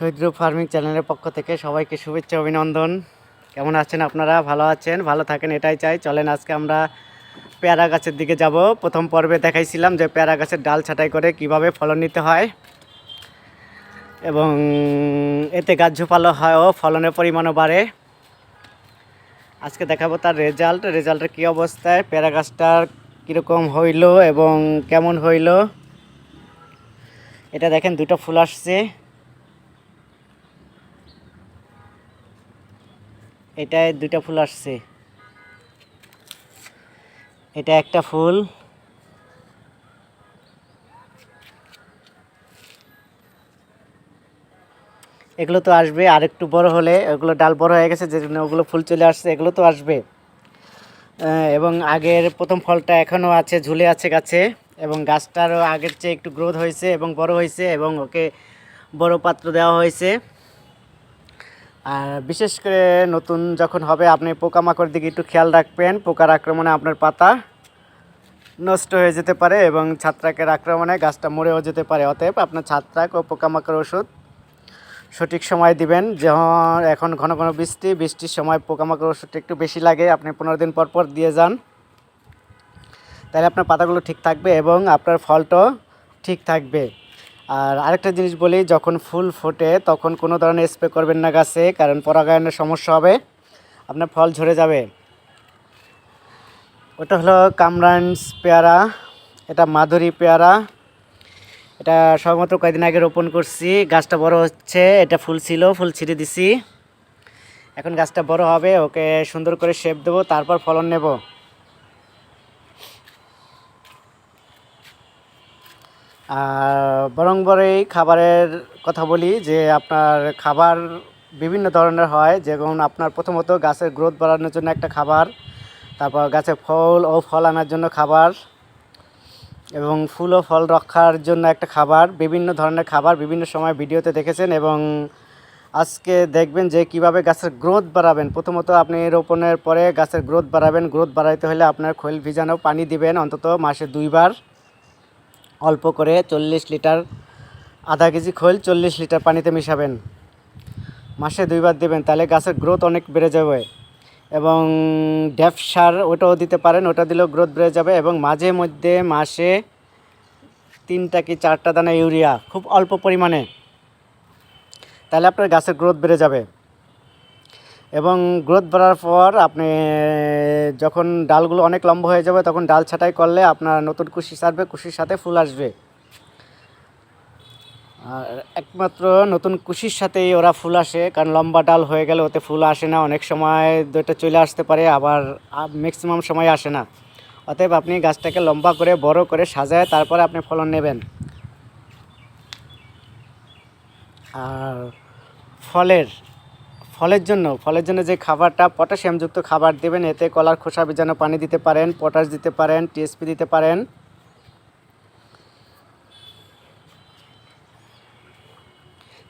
শহীদ farming চ্যানেলের পক্ষ থেকে সবাইকে শুভেচ্ছা, অভিনন্দন। কেমন আছেন আপনারা? ভালো আছেন? ভালো থাকেন, এটাই চাই। চলেন, আজকে আমরা পেয়ারা গাছের দিকে যাব। প্রথম পর্বে দেখাইছিলাম যে পেয়ারা গাছের ডাল ছাঁটাই করে কীভাবে ফলন নিতে হয় এবং এতে গাছ ঝোপালো হয় ও ফলনের পরিমাণও বাড়ে। আজকে দেখাবো তার রেজাল্ট। রেজাল্টের কী অবস্থায়? পেয়ারা গাছটার কীরকম হইল এবং কেমন হইল? এটা দেখেন, দুটো ফুল আসছে। এটায় দুইটা ফুল আসছে। এটা একটা ফুল। এগুলো তো আসবে, আর একটু বড় হলে ওগুলো ডাল বড় হয়ে গেছে যে জন্য ওগুলো ফুল চলে আসছে, এগুলো তো আসবে। এবং আগের প্রথম ফলটা এখনও আছে, ঝুলে আছে গাছে, এবং গাছটারও আগের চেয়ে একটু গ্রোথ হয়েছে এবং বড় হয়েছে, এবং ওকে বড় পাত্র দেওয়া হয়েছে। আর বিশেষ করে নতুন যখন হবে, আপনি পোকামাকড় দিকে একটু খেয়াল রাখবেন। পোকার আক্রমণে আপনার পাতা নষ্ট হয়ে যেতে পারে এবং ছাত্রাকের আক্রমণে গাছটা মরেও যেতে পারে। অতএব আপনার ছাত্রাক ও পোকামাকড় ওষুধ সঠিক সময় দিবেন। যখন এখন ঘন ঘন বৃষ্টি, বৃষ্টির সময় পোকামাকড় ওষুধটা একটু বেশি লাগে। আপনি পনেরো দিন পর পর দিয়ে যান। তাহলে আপনার পাতাগুলো ঠিক থাকবে এবং আপনার ফলটাও ঠিক থাকবে। আর আরেকটা জিনিস বলি, যখন ফুল ফোটে তখন কোনো ধরনের স্প্রে করবেন না গাছে, কারণ পরাগায়নের সমস্যা হবে, আপনার ফল ঝরে যাবে। ওটা হলো কামরান্স পেয়ারা, এটা মাধুরী পেয়ারা। এটা সবেমাত্র কয়েকদিন আগে রোপণ করছি, গাছটা বড় হচ্ছে, এটা ফুল ছিল, ফুল ছিঁড়ে দিছি। এখন গাছটা বড় হবে, ওকে সুন্দর করে শেপ দেবো, তারপর ফলন নেব। বরং বরেই খাবারের কথা বলি যে আপনার খাবার বিভিন্ন ধরনের হয়। যেমন আপনার প্রথমত গাছের গ্রোথ বাড়ানোর জন্য একটা খাবার, তারপর গাছে ফল ও ফল আনার জন্য খাবার এবং ফুল ও ফল রক্ষার জন্য একটা খাবার, বিভিন্ন ধরনের খাবার বিভিন্ন সময় ভিডিওতে দেখেছেন এবং আজকে দেখবেন যে কীভাবে গাছের গ্রোথ বাড়াবেন। প্রথমত আপনি রোপণের পরে গাছের গ্রোথ বাড়াবেন। গ্রোথ বাড়াইতে হলে আপনার খৈল ভিজানো পানি দিবেন অন্তত মাসে দুইবার। অল্প করে চল্লিশ লিটার, আধা কেজি খোল চল্লিশ লিটার পানিতে মিশাবেন। মাসে দুইবার দেবেন, তাহলে গাছের গ্রোথ অনেক বেড়ে যাবে। এবং ড্যাফ সার ওটাও দিতে পারেন, ওটা দিলেও গ্রোথ বেড়ে যাবে এবং মাঝে মধ্যে মাসে তিনটা কি চারটা দানা ইউরিয়া, খুব অল্প পরিমাণে। তাহলে আপনার গাছের গ্রোথ বেড়ে যাবে। এবং গ্রোথ বাড়ার পর আপনি, যখন ডালগুলো অনেক লম্বা হয়ে যাবে, তখন ডাল ছাঁটাই করলে আপনার নতুন কুশি ছাড়বে, কুশির সাথে ফুল আসবে। আর একমাত্র নতুন কুশির সাথেই ওরা ফুল আসে, কারণ লম্বা ডাল হয়ে গেলে ওতে ফুল আসে না, অনেক সময় দুইটা চলে আসতে পারে, আবার ম্যাক্সিমাম সময় আসে না। অতএব আপনি গাছটাকে লম্বা করে, বড় করে সাজায়, তারপরে আপনি ফলন নেবেন। আর ফলের ফলের জন্য ফলের জন্য যে খাবারটা পটাশিয়ামযুক্ত খাবার দেবেন, এতে কলার খোসা ভিজানো পানি দিতে পারেন, পটাশ দিতে পারেন, টিএসপি দিতে পারেন।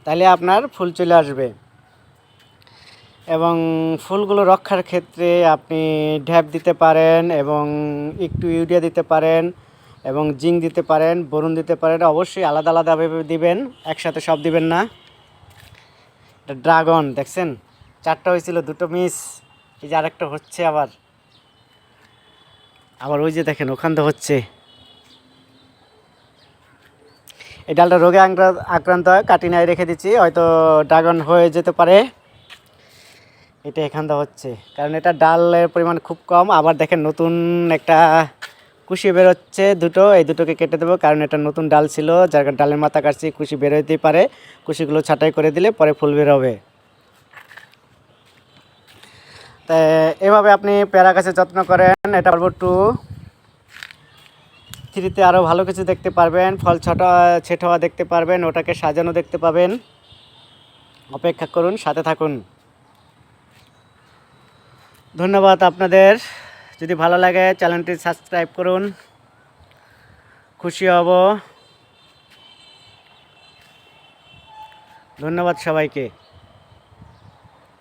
তাহলে আপনার ফুল চলে আসবে। এবং ফুলগুলো রক্ষার ক্ষেত্রে আপনি ঢ্যাপ দিতে পারেন এবং একটু ইউরিয়া দিতে পারেন এবং জিঙ্ক দিতে পারেন, বরুণ দিতে পারেন, অবশ্যই আলাদা আলাদাভাবে দিবেন, একসাথে সব দিবেন না। ড্রাগন, দেখছেন? চারটা হয়েছিল, দুটো মিস এই যে আরেকটা হচ্ছে আবার। আবার ওই যে দেখেন, ওখান তো হচ্ছে। এই ডালটা রোগে আক্রা- আক্রান্ত হয় কাটিনায় রেখে দিচ্ছি, হয়তো ড্রাগন হয়ে যেতে পারে। এটা এখান থেকে হচ্ছে। কারণ এটা ডালের পরিমাণ খুব কম, আবার দেখেন নতুন একটা কুশি বেরোচ্ছে দুটো, এই দুটোকে কেটে দেবো। কারণ এটা নতুন ডাল ছিল, যার কারণে ডালের মাথা কাটছি কুশি বেরোতেই পারে। কুশিগুলো ছাঁটাই করে দিলে পরে ফুল বেরোবে তা, এভাবে আপনি পেয়ারা গাছের যত্ন করেন। এটা পর্ব টু। থ্রিতে আরও ভালো কিছু দেখতে পারবেন। ফল ছটা ছেট হওয়া দেখতে পারবেন, ওটাকে সাজানো দেখতে পাবেন। অপেক্ষা করুন, সাথে থাকুন। ধন্যবাদ আপনাদের। যদি ভালো লাগে চ্যানেলটি সাবস্ক্রাইব করুন। খুশি হব। ধন্যবাদ সবাইকে।